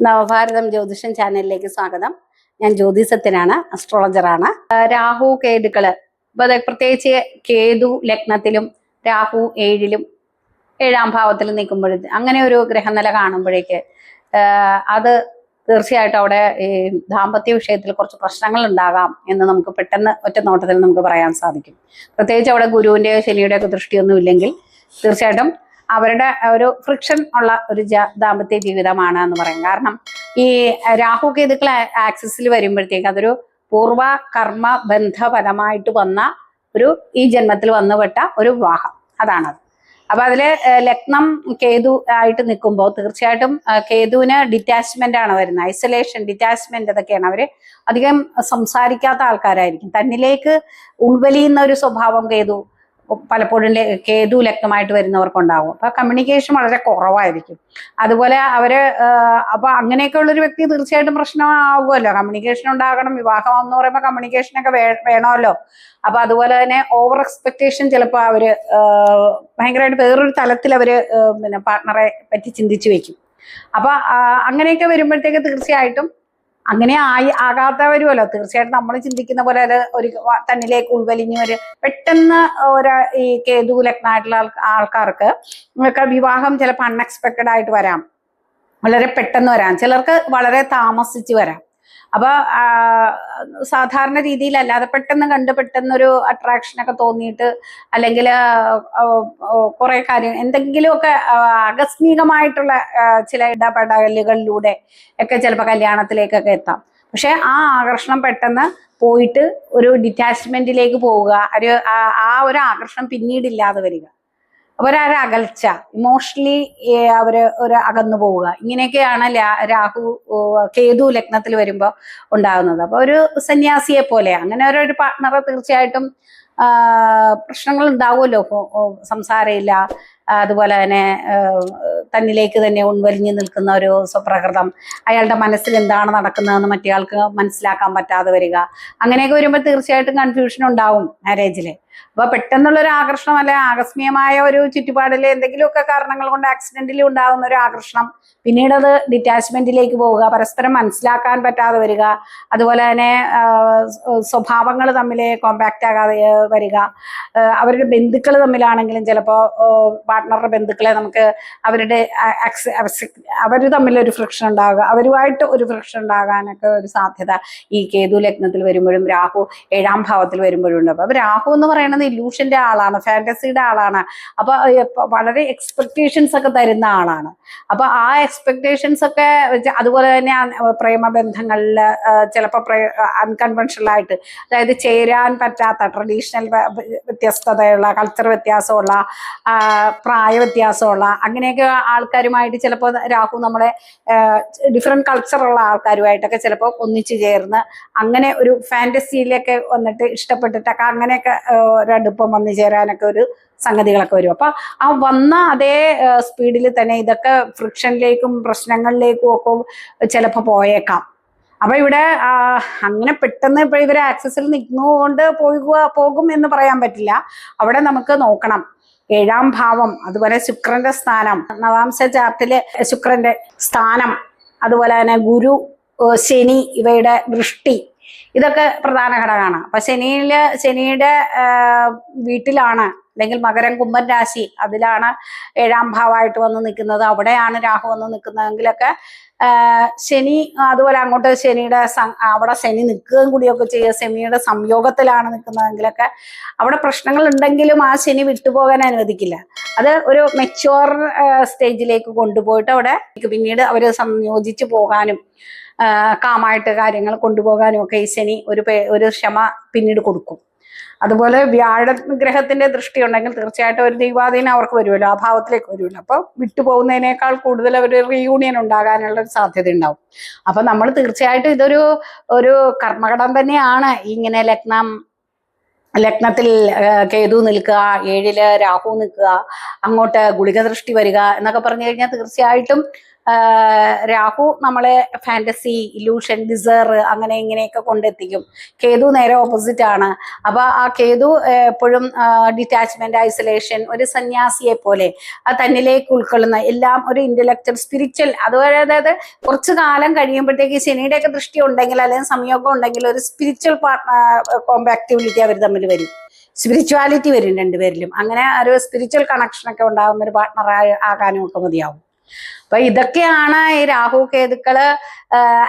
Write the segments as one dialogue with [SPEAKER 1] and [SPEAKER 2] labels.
[SPEAKER 1] നവഭാരതം ജ്യോതിഷം ചാനലിലേക്ക് സ്വാഗതം. ഞാൻ ജ്യോതിഷത്തിനാണ് അസ്ട്രോളജറാണ് രാഹു കേതുക്കൾ. പ്രത്യേകിച്ച് കേതു ലഗ്നത്തിലും രാഹു ഏഴിലും ഏഴാം ഭാവത്തിൽ നിൽക്കുമ്പോഴേ അങ്ങനെ ഒരു ഗ്രഹനില കാണുമ്പോഴേക്ക് അത് തീർച്ചയായിട്ടും അവിടെ ഈ ദാമ്പത്യ വിഷയത്തിൽ കുറച്ച് പ്രശ്നങ്ങൾ ഉണ്ടാകാം എന്ന് നമുക്ക് പെട്ടെന്ന് ഒറ്റ നോട്ടത്തിൽ നമുക്ക് പറയാൻ സാധിക്കും. പ്രത്യേകിച്ച് അവിടെ ഗുരുവിന്റെയോ ശനിയുടെയോ ദൃഷ്ടിയൊന്നും ഇല്ലെങ്കിൽ തീർച്ചയായിട്ടും അവരുടെ ഒരു ഫ്രിക്ഷൻ ഉള്ള ഒരു ദാമ്പത്യ ജീവിതമാണ് എന്ന് പറയും. കാരണം ഈ രാഹു കേതുക്കൾ ആക്സിസിൽ വരുമ്പോഴത്തേക്ക് അതൊരു പൂർവ കർമ്മ ബന്ധപരമായിട്ട് വന്ന ഒരു ഈ ജന്മത്തിൽ വന്നുപെട്ട ഒരു വിവാഹം. അതാണത്. അപ്പൊ അതിൽ ലഗ്നം കേതു ആയിട്ട് നിൽക്കുമ്പോൾ തീർച്ചയായിട്ടും കേതുവിന് ഡിറ്റാച്ച്മെന്റ് ആണ് വരുന്നത്. ഐസൊലേഷൻ ഡിറ്റാച്ച്മെന്റ് ഇതൊക്കെയാണ്. അവർ അധികം സംസാരിക്കാത്ത ആൾക്കാരായിരിക്കും. തന്നിലേക്ക് ഉൾവലിയുന്ന ഒരു സ്വഭാവം കേതു പലപ്പോഴും കേതു ലഗ്നമായിട്ട് വരുന്നവർക്കുണ്ടാകും അപ്പൊ കമ്മ്യൂണിക്കേഷൻ വളരെ കുറവായിരിക്കും. അതുപോലെ അവർ അപ്പോൾ അപ്പൊ അങ്ങനെയൊക്കെ ഉള്ളൊരു വ്യക്തി തീർച്ചയായിട്ടും പ്രശ്നമാകുമല്ലോ കമ്മ്യൂണിക്കേഷൻ ഉണ്ടാകണം വിവാഹം എന്ന് പറയുമ്പോൾ കമ്മ്യൂണിക്കേഷൻ ഒക്കെ വേണമല്ലോ. അപ്പൊ അതുപോലെ തന്നെ ഓവർ എക്സ്പെക്ടേഷൻ ചിലപ്പോൾ അവർ ഭയങ്കരമായിട്ട് വേറൊരു തലത്തിൽ അവർ പിന്നെ പാർട്ട്ണറെ പറ്റി ചിന്തിച്ചു വെക്കും. അപ്പൊ അങ്ങനെയൊക്കെ വരുമ്പോഴത്തേക്ക് തീർച്ചയായിട്ടും അങ്ങനെ ആയി ആകാത്തവരുമല്ലോ. തീർച്ചയായിട്ടും നമ്മൾ ചിന്തിക്കുന്ന പോലെ അത് ഒരു തന്നിലേക്ക് ഉൾവലിഞ്ഞ് ഒരു പെട്ടെന്ന് ഒരു ഈ കേതു ലഗ്നായിട്ടുള്ള ആൾ- ആൾക്കാർക്ക് വിവാഹം ചിലപ്പോൾ അൺഎക്സ്പെക്റ്റഡ് ആയിട്ട് വരാം. വളരെ പെട്ടെന്ന് വരാം. ചിലർക്ക് വളരെ താമസിച്ച് വരാം. അപ്പൊ സാധാരണ രീതിയിൽ അല്ലാതെ പെട്ടെന്ന് കണ്ട് പെട്ടെന്നൊരു അട്രാക്ഷൻ ഒക്കെ തോന്നിയിട്ട് അല്ലെങ്കിൽ കുറെ കാര്യം എന്തെങ്കിലുമൊക്കെ ആകസ്മികമായിട്ടുള്ള ചില ഇടപെടലുകളിലൂടെ ഒക്കെ ചിലപ്പോൾ കല്യാണത്തിലേക്കൊക്കെ എത്താം. പക്ഷെ ആ ആകർഷണം പെട്ടെന്ന് പോയിട്ട് ഒരു ഡിറ്റാച്ച്മെന്റിലേക്ക് പോവുക ഒരു ആ ഒരു ആകർഷണം പിന്നീട് ഇല്ലാതെ വരിക. അവരൊരു അകൽച്ച? ഇമോഷണലി അവർ ഒരു അകന്നു പോവുക. ഇങ്ങനെയൊക്കെയാണ് രാഹു കേതു ലഗ്നത്തിൽ വരുമ്പോൾ ഉണ്ടാകുന്നത് അപ്പൊ ഒരു സന്യാസിയെ പോലെ അങ്ങനെ ഒരു- പാർട്ട്ണറെ തീർച്ചയായിട്ടും പ്രശ്നങ്ങൾ ഉണ്ടാവുമല്ലോ സംസാരമില്ല. അതുപോലെ തന്നെ തന്നിലേക്ക് തന്നെ ഉൺവലിഞ്ഞു നിൽക്കുന്ന ഒരു സ്വപ്രകൃതം. അയാളുടെ മനസ്സിൽ എന്താണ് നടക്കുന്നതെന്ന് മറ്റേയാൾക്ക് മനസ്സിലാക്കാൻ പറ്റാതെ വരിക. അങ്ങനെയൊക്കെ വരുമ്പോൾ തീർച്ചയായിട്ടും കൺഫ്യൂഷൻ ഉണ്ടാവും മാരേജിൽ അപ്പൊ പെട്ടെന്നുള്ള ഒരു ആകർഷണം അല്ലെ ആകസ്മികമായ ഒരു ചുറ്റുപാടിൽ എന്തെങ്കിലുമൊക്കെ കാരണങ്ങൾ കൊണ്ട് ആക്സിഡന്റിൽ ഉണ്ടാകുന്ന ഒരു ആകർഷണം. പിന്നീട് അത് ഡിറ്റാച്ച്മെന്റിലേക്ക് പോവുക പരസ്പരം മനസ്സിലാക്കാൻ പറ്റാതെ വരിക. അതുപോലെ തന്നെ സ്വഭാവങ്ങൾ തമ്മിൽ കോമ്പാക്റ്റ് ആകാതെ വരിക. അവരുടെ ബന്ധുക്കൾ തമ്മിലാണെങ്കിലും ചിലപ്പോൾ പാർട്ട്ണറുടെ ബന്ധുക്കളെ നമുക്ക് അവരുടെ അവർ ഒരു ഫ്രിക്ഷൻ ഉണ്ടാകുക അവരുമായിട്ട് ഒരു ഫ്രിക്ഷൻ ഉണ്ടാകാനൊക്കെ ഒരു സാധ്യത ഈ കേതു ലഗ്നത്തിൽ വരുമ്പോഴും രാഹു ഏഴാം ഭാവത്തിൽ വരുമ്പോഴും ഉണ്ട്. അപ്പം രാഹു എന്ന് പറയുന്നത് ഇല്യൂഷന്റെ ആളാണ് ഫാന്റസിയുടെ ആളാണ്. അപ്പോൾ വളരെ എക്സ്പെക്ടേഷൻസ് ഒക്കെ തരുന്ന ആളാണ്. അപ്പോൾ ആ എക്സ്പെക്ടേഷൻസ് ഒക്കെ അതുപോലെ തന്നെ പ്രേമബന്ധങ്ങളിൽ ചിലപ്പോൾ അൺകൺവെൻഷണൽ ആയിട്ട് അതായത് ചേരാൻ പറ്റാത്ത ട്രഡീഷണൽ വ്യത്യസ്തതയുള്ള കൾച്ചർ വ്യത്യാസമുള്ള പ്രായ വ്യത്യാസമുള്ള അങ്ങനെയൊക്കെ ആൾക്കാരുമായിട്ട് ചിലപ്പോൾ രാഹു നമ്മളെ ഡിഫറെന്റ് കൾച്ചറുള്ള ആൾക്കാരുമായിട്ടൊക്കെ ചിലപ്പോൾ ഒന്നിച്ചു ചേർന്ന് അങ്ങനെ ഒരു ഫാന്റസിയിലൊക്കെ വന്നിട്ട് ഇഷ്ടപ്പെട്ടിട്ടൊക്കെ അങ്ങനെയൊക്കെ ഒരടുപ്പം വന്നു ചേരാനൊക്കെ ഒരു സംഗതികളൊക്കെ വരും. അപ്പൊ ആ വന്ന അതേ സ്പീഡിൽ തന്നെ ഇതൊക്കെ ഫ്രിക്ഷനിലേക്കും പ്രശ്നങ്ങളിലേക്കും ഒക്കെ ചിലപ്പോൾ പോയേക്കാം. അപ്പൊ ഇവിടെ അങ്ങനെ പെട്ടെന്ന് ഇപ്പൊ ഇവർ ആക്സസിൽ നിൽക്കുന്നതുകൊണ്ട് പോകുക പോകും എന്ന് പറയാൻ പറ്റില്ല. അവിടെ നമുക്ക് നോക്കണം. ഏഴാം ഭാവം അതുപോലെ ശുക്രന്റെ സ്ഥാനം നവാംശ ചാർട്ടിലെ ശുക്രന്റെ സ്ഥാനം അതുപോലെ തന്നെ ഗുരു ശനി ഇവയുടെ ദൃഷ്ടി ഇതൊക്കെ പ്രധാന ഘടകമാണ്. അപ്പൊ ശനിയിൽ ശനിയുടെ വീട്ടിലാണ് അല്ലെങ്കിൽ മകരം കുംഭൻ രാശി അതിലാണ് ഏഴാം ഭാവമായിട്ട് വന്ന് നിൽക്കുന്നത്. അവിടെയാണ് രാഹു വന്ന് നിൽക്കുന്നതെങ്കിലൊക്കെ ശനി അതുപോലെ അങ്ങോട്ട് ശനിയുടെ അവിടെ ശനി നിൽക്കുകയും കൂടിയൊക്കെ ചെയ്യുക ശനിയുടെ സംയോഗത്തിലാണ് നിൽക്കുന്നതെങ്കിലൊക്കെ അവിടെ പ്രശ്നങ്ങൾ ഉണ്ടെങ്കിലും ആ ശനി വിട്ടുപോകാൻ അനുവദിക്കില്ല. അത് ഒരു മെച്ചുവർ സ്റ്റേജിലേക്ക് കൊണ്ടുപോയിട്ട് അവിടെ പിന്നീട് അവർ സംയോജിച്ച് പോകാനും കാമായിട്ട് കാര്യങ്ങൾ കൊണ്ടുപോകാനും ഒക്കെ ഈ ശനി ഒരു ഒരു ക്ഷമ പിന്നീട് കൊടുക്കും. അതുപോലെ വ്യാഴ ഗ്രഹത്തിന്റെ ദൃഷ്ടി ഉണ്ടെങ്കിൽ തീർച്ചയായിട്ടും ഒരു ദൈവാധീനം അവർക്ക് വരുമല്ലോ അഭാവത്തിലേക്ക് ഭാവത്തിലേക്ക് വരുമല്ലോ. അപ്പൊ വിട്ടുപോകുന്നതിനേക്കാൾ കൂടുതൽ അവർ റീയൂണിയൻ ഉണ്ടാകാനുള്ള ഒരു സാധ്യത ഉണ്ടാവും അപ്പൊ നമ്മൾ തീർച്ചയായിട്ടും ഇതൊരു ഒരു കർമ്മഘടം തന്നെയാണ്. ഇങ്ങനെ ലഗ്നം ലഗ്നത്തിൽ കേതു നിൽക്കുക ഏഴിൽ രാഹു നിൽക്കുക അങ്ങോട്ട് ഗുളിക ദൃഷ്ടി വരിക എന്നൊക്കെ പറഞ്ഞു കഴിഞ്ഞാൽ തീർച്ചയായിട്ടും രാഹു നമ്മളെ ഫാന്റസി ഇലൂഷൻ ഡിസേർ അങ്ങനെ ഇങ്ങനെയൊക്കെ കൊണ്ടെത്തിക്കും. കേതു നേരെ ഓപ്പോസിറ്റ് ആണ്. അപ്പൊ ആ കേതു എപ്പോഴും ഡിറ്റാച്ച്മെന്റ് ഐസൊലേഷൻ ഒരു സന്യാസിയെ പോലെ ആ തന്നിലേക്ക് ഉൾക്കൊള്ളുന്ന എല്ലാം ഒരു ഇന്റലക്ച്വൽ സ്പിരിച്വൽ അതുപോലെ അതായത് കുറച്ചു കാലം കഴിയുമ്പോഴത്തേക്ക് ശനിയുടെ ഒക്കെ ദൃഷ്ടി ഉണ്ടെങ്കിൽ അല്ലെങ്കിൽ സംയോഗം ഉണ്ടെങ്കിൽ ഒരു സ്പിരിച്വൽ കോമ്പാക്ടിവിറ്റി അവർ തമ്മിൽ വരും. സ്പിരിച്വാലിറ്റി വരും രണ്ടുപേരിലും. അങ്ങനെ ഒരു സ്പിരിച്വൽ കണക്ഷൻ ഒക്കെ ഉണ്ടാകുന്ന ഒരു പാർട്ണർ ആകാനും ഒക്കെ മതിയാവും. അപ്പൊ ഇതൊക്കെയാണ് ഈ രാഹു കേതുക്കൾ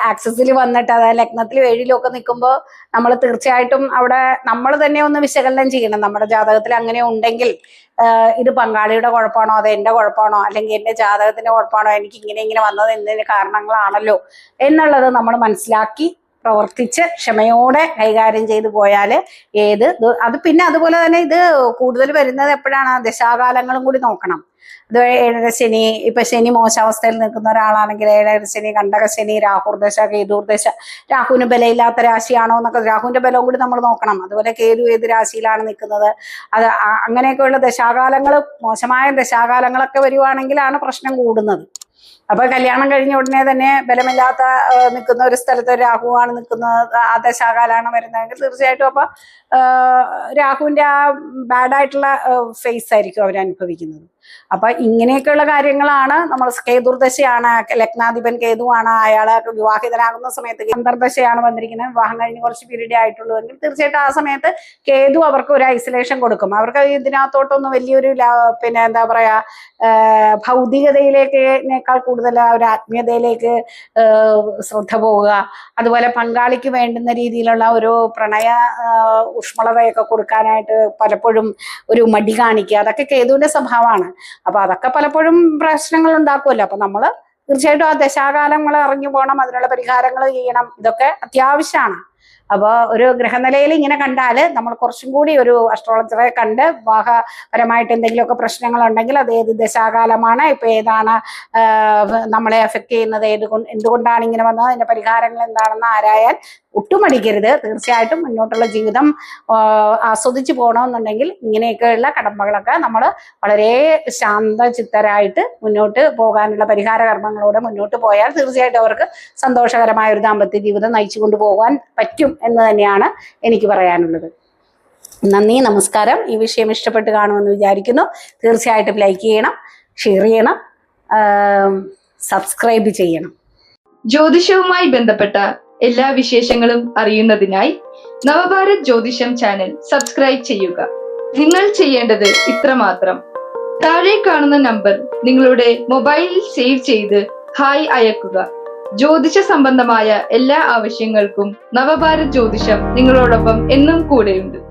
[SPEAKER 1] ആക്സസിൽ വന്നിട്ട് അതായത് ലഗ്നത്തിൽ ഏഴിലും ഒക്കെ നിൽക്കുമ്പോൾ നമ്മൾ തീർച്ചയായിട്ടും അവിടെ നമ്മൾ തന്നെ ഒന്ന് വിശകലനം ചെയ്യണം. നമ്മുടെ ജാതകത്തിൽ അങ്ങനെ ഉണ്ടെങ്കിൽ ഇത് പങ്കാളിയുടെ കുഴപ്പമാണോ അത് എന്റെ കുഴപ്പമാണോ അല്ലെങ്കിൽ എന്റെ ജാതകത്തിന്റെ കുഴപ്പമാണോ എനിക്ക് ഇങ്ങനെ ഇങ്ങനെ വന്നത് എന്നതിന് കാരണങ്ങളാണല്ലോ എന്നുള്ളത് നമ്മൾ മനസ്സിലാക്കി പ്രവർത്തിച്ച് ക്ഷമയോടെ കൈകാര്യം ചെയ്തു പോയാൽ ഏത് അത് പിന്നെ അതുപോലെ തന്നെ ഇത് കൂടുതൽ വരുന്നത് എപ്പോഴാണ്? ദശാകാലങ്ങളും കൂടി നോക്കണം. ഇത് ഏഴര ശനി ഇപ്പൊ ശനി മോശാവസ്ഥയിൽ നിൽക്കുന്ന ഒരാളാണെങ്കിൽ ഏഴര ശനി കണ്ടക ശനി രാഹുർ ദശ കേതൂർ ദശ രാഹുവിന് ബലമില്ലാത്ത രാശിയാണോ എന്നൊക്കെ രാഹുവിന്റെ ബലവും കൂടി നമ്മൾ നോക്കണം. അതുപോലെ കേതു ഏത് രാശിയിലാണ് നിൽക്കുന്നത്? അത് അങ്ങനെയൊക്കെയുള്ള ദശാകാലങ്ങൾ മോശമായ ദശാകാലങ്ങളൊക്കെ വരുവാണെങ്കിലാണ് പ്രശ്നം കൂടുന്നത്. അപ്പൊ കല്യാണം കഴിഞ്ഞ ഉടനെ തന്നെ ബലമില്ലാത്ത നിൽക്കുന്ന ഒരു സ്ഥലത്ത് രാഹുവാണ് നിൽക്കുന്നത് ആ ദശാകാലാണ് വരുന്നതെങ്കിൽ തീർച്ചയായിട്ടും അപ്പൊ രാഹുവിന്റെ ആ ബാഡായിട്ടുള്ള ഫേസ് ആയിരിക്കും അവർ അനുഭവിക്കുന്നത് അപ്പൊ ഇങ്ങനെയൊക്കെയുള്ള കാര്യങ്ങളാണ് നമ്മൾ കേതുർദശയാണ് ലഗ്നാധിപൻ കേതുവാണ് അയാളെ വിവാഹിതനാകുന്ന സമയത്ത് അന്തർദശയാണ് വന്നിരിക്കുന്നത്. വിവാഹം കഴിഞ്ഞ് കുറച്ച് പീരീഡ് ആയിട്ടുള്ളൂ എങ്കിൽ തീർച്ചയായിട്ടും ആ സമയത്ത് കേതു അവർക്ക് ഒരു ഐസൊലേഷൻ കൊടുക്കും. അവർക്ക് ഇതിനകത്തോട്ടൊന്നും വലിയൊരു പിന്നെ എന്താ പറയാ ഭൗതികതയിലേക്കേക്കാൾ കൂടുതൽ ഒരു ആത്മീയതയിലേക്ക് ശ്രദ്ധ പോവുക. അതുപോലെ പങ്കാളിക്ക് വേണ്ടുന്ന രീതിയിലുള്ള ഒരു പ്രണയ ഊഷ്മളതയൊക്കെ കൊടുക്കാനായിട്ട് പലപ്പോഴും ഒരു മടി കാണിക്കുക. അതൊക്കെ കേതുവിന്റെ സ്വഭാവമാണ്. അപ്പൊ അതൊക്കെ പലപ്പോഴും പ്രശ്നങ്ങൾ ഉണ്ടാക്കുമല്ലോ അപ്പൊ നമ്മൾ തീർച്ചയായിട്ടും ആ ദശാകാലങ്ങൾ അറിഞ്ഞു പോകണം അതിനുള്ള പരിഹാരങ്ങൾ ചെയ്യണം. ഇതൊക്കെ അത്യാവശ്യമാണ്. അപ്പോൾ ഒരു ഗ്രഹനിലയിൽ ഇങ്ങനെ കണ്ടാൽ നമ്മൾ കുറച്ചും കൂടി ഒരു അസ്ട്രോളജറെ കണ്ട് വിവാഹപരമായിട്ട് എന്തെങ്കിലുമൊക്കെ പ്രശ്നങ്ങൾ ഉണ്ടെങ്കിൽ അത് ഏത് ദശാകാലമാണ് ഇപ്പൊ ഏതാണ് നമ്മളെ എഫക്ട് ചെയ്യുന്നത് ഏത് എന്തുകൊണ്ടാണ് ഇങ്ങനെ വന്നത് അതിന്റെ പരിഹാരങ്ങൾ എന്താണെന്ന് ആരായാൽ ഒട്ടുമടിക്കരുത്. തീർച്ചയായിട്ടും മുന്നോട്ടുള്ള ജീവിതം ആസ്വദിച്ചു പോകണമെന്നുണ്ടെങ്കിൽ ഇങ്ങനെയൊക്കെയുള്ള കടമ്പകളൊക്കെ നമ്മൾ വളരെ ശാന്തചിത്തരായിട്ട് മുന്നോട്ട് പോകാനുള്ള പരിഹാര കർമ്മങ്ങളോടെ മുന്നോട്ട് പോയാൽ തീർച്ചയായിട്ടും അവർക്ക് സന്തോഷകരമായ ഒരു ദാമ്പത്യ ജീവിതം നയിച്ചു കൊണ്ടുപോകാൻ പറ്റും എന്ന് തന്നെയാണ് എനിക്ക് പറയാനുള്ളത്. നന്ദി നമസ്കാരം. ഈ വിഷയം ഇഷ്ടപ്പെട്ട് കാണുമെന്ന് വിചാരിക്കുന്നു. തീർച്ചയായിട്ടും ലൈക്ക് ചെയ്യണം ഷെയർ ചെയ്യണം സബ്സ്ക്രൈബ് ചെയ്യണം.
[SPEAKER 2] ജ്യോതിഷവുമായി ബന്ധപ്പെട്ട എല്ലാ വിശേഷങ്ങളും അറിയുന്നതിനായി നവഭാരത് ജ്യോതിഷം ചാനൽ സബ്സ്ക്രൈബ് ചെയ്യുക. നിങ്ങൾ ചെയ്യേണ്ടത് ഇത്രമാത്രം. താഴെ കാണുന്ന നമ്പർ നിങ്ങളുടെ മൊബൈലിൽ സേവ് ചെയ്ത് ഹായ് അയക്കുക. ജ്യോതിഷ സംബന്ധമായ എല്ലാ ആവശ്യങ്ങൾക്കും നവഭാരത് ജ്യോതിഷം നിങ്ങളോടൊപ്പം എന്നും കൂടെയുണ്ട്.